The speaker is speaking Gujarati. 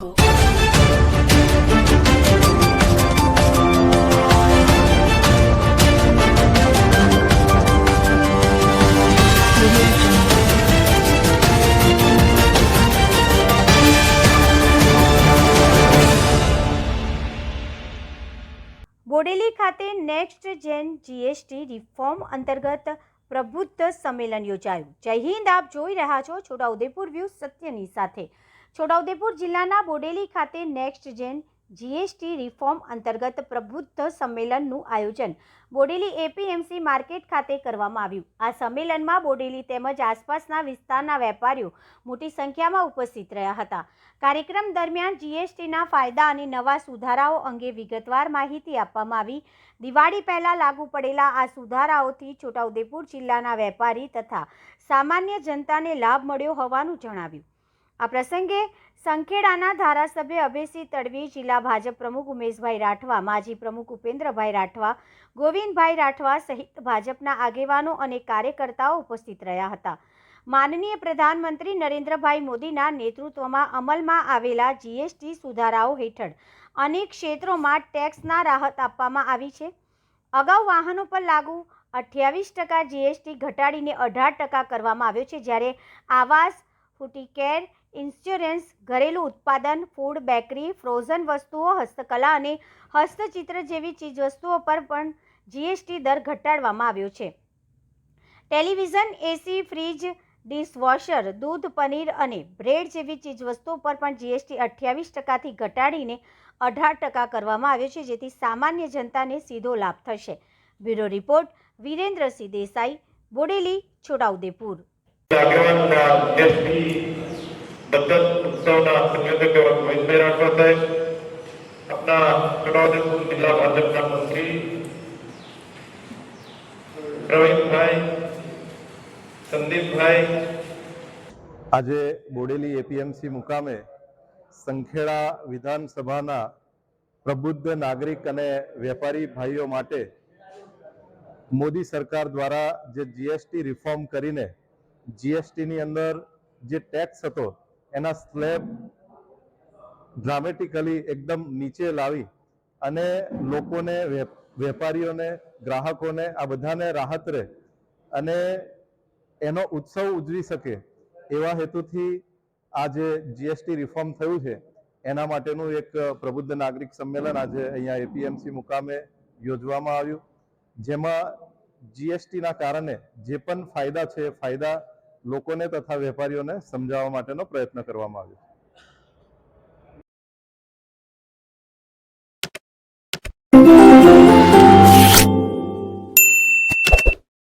બોડેલી ખાતે નેક્સ્ટ જેન જીએસટી રિફોર્મ અંતર્ગત પ્રબુદ્ધ સંમેલન યોજાયું. જય હિન્દ, આપ જોઈ રહ્યા છો છોટાઉદેપુર વ્યૂ સત્યની સાથે. છોટાઉદેપુર જિલ્લાના બોડેલી ખાતે નેક્સ્ટ જેન જીએસટી રિફોર્મ અંતર્ગત પ્રબુદ્ધ સંમેલનનું આયોજન બોડેલી એપીએમસી માર્કેટ ખાતે કરવામાં આવ્યું. આ સંમેલનમાં બોડેલી તેમજ આસપાસના વિસ્તારના વેપારીઓ મોટી સંખ્યામાં ઉપસ્થિત રહ્યા હતા. કાર્યક્રમ દરમિયાન જીએસટીના ફાયદા અને નવા સુધારાઓ અંગે વિગતવાર માહિતી આપવામાં આવી. દિવાળી પહેલાં લાગુ પડેલા આ સુધારાઓથી છોટાઉદેપુર જિલ્લાના વેપારી તથા સામાન્ય જનતાને લાભ મળ્યો હોવાનું જણાવ્યું. આ પ્રસંગે સંખેડાના ધારાસભ્ય અભયસિંહ તડવી, જિલ્લા ભાજપ પ્રમુખ ઉમેશભાઈ રાઠવા, માજી પ્રમુખ ઉપેન્દ્રભાઈ રાઠવા, ગોવિંદભાઈ રાઠવા સહિત ભાજપના આગેવાનો અને કાર્યકર્તાઓ ઉપસ્થિત રહ્યા હતા. માનનીય પ્રધાનમંત્રી નરેન્દ્રભાઈ મોદીના નેતૃત્વમાં અમલમાં આવેલા જીએસટી સુધારાઓ હેઠળ અનેક ક્ષેત્રોમાં ટેક્સના રાહત આપવામાં આવી છે. અગાઉ વાહનો પર લાગુ અઠ્યાવીસ ટકા જીએસટી ઘટાડીને અઢાર ટકા કરવામાં આવ્યો છે, જ્યારે આવાસ, ફૂટીકેર ઇન્સ્યોરન્સ, ઘરેલું ઉત્પાદન, ફૂડ, બેકરી, ફ્રોઝન વસ્તુઓ, હસ્તકલા અને હસ્તચિત્ર જેવી ચીજવસ્તુઓ પર પણ જીએસટી દર ઘટાડવામાં આવ્યો છે. ટેલિવિઝન, એસી, ફ્રીજ, ડિશવોશર, દૂધ, પનીર અને બ્રેડ જેવી ચીજવસ્તુઓ પર પણ જીએસટી અઠ્યાવીસ ટકાથી ઘટાડીને અઢાર ટકા કરવામાં આવ્યો છે, જેથી સામાન્ય જનતાને સીધો લાભ થશે. Bureau report, Virendrasinh Desai, Bodeli, Chhota Udepur. દત્તક ઉત્સવના સંયોજક એવા ગોવિંદભાઈ રાઠવા સાહેબ આપણા છોટાઉદેપુર જિલ્લા ભાજપના મંત્રી પ્રવીણભાઈ સંદીપભાઈ આજે બોડેલી એપીએમસી મુકામે સંખેડા વિધાનસભાના પ્રબુદ્ધ નાગરિક અને વેપારી ભાઈઓ માટે મોદી સરકાર દ્વારા જે જીએસટી રિફોર્મ કરીને જીએસટીની અંદર જે ટેક્સ હતો એના સ્લેબ ડ્રામેટિકલી એકદમ નીચે લાવી અને લોકોને વેપારીઓને, ગ્રાહકોને આ બધાને રાહત રહે અને એનો ઉત્સવ ઉજવી શકે એવા હેતુથી આ જે જીએસટી રિફોર્મ થયું છે, એના માટેનું એક પ્રબુદ્ધ નાગરિક સંમેલન આજે અહીંયા એપીએમસી મુકામે યોજવામાં આવ્યું, જેમાં જીએસટીના કારણે જે પણ ફાયદા છે, ફાયદા લોકોને તથા વેપારીઓને સમજાવવા માટેનો પ્રયત્ન કરવામાં આવ્યો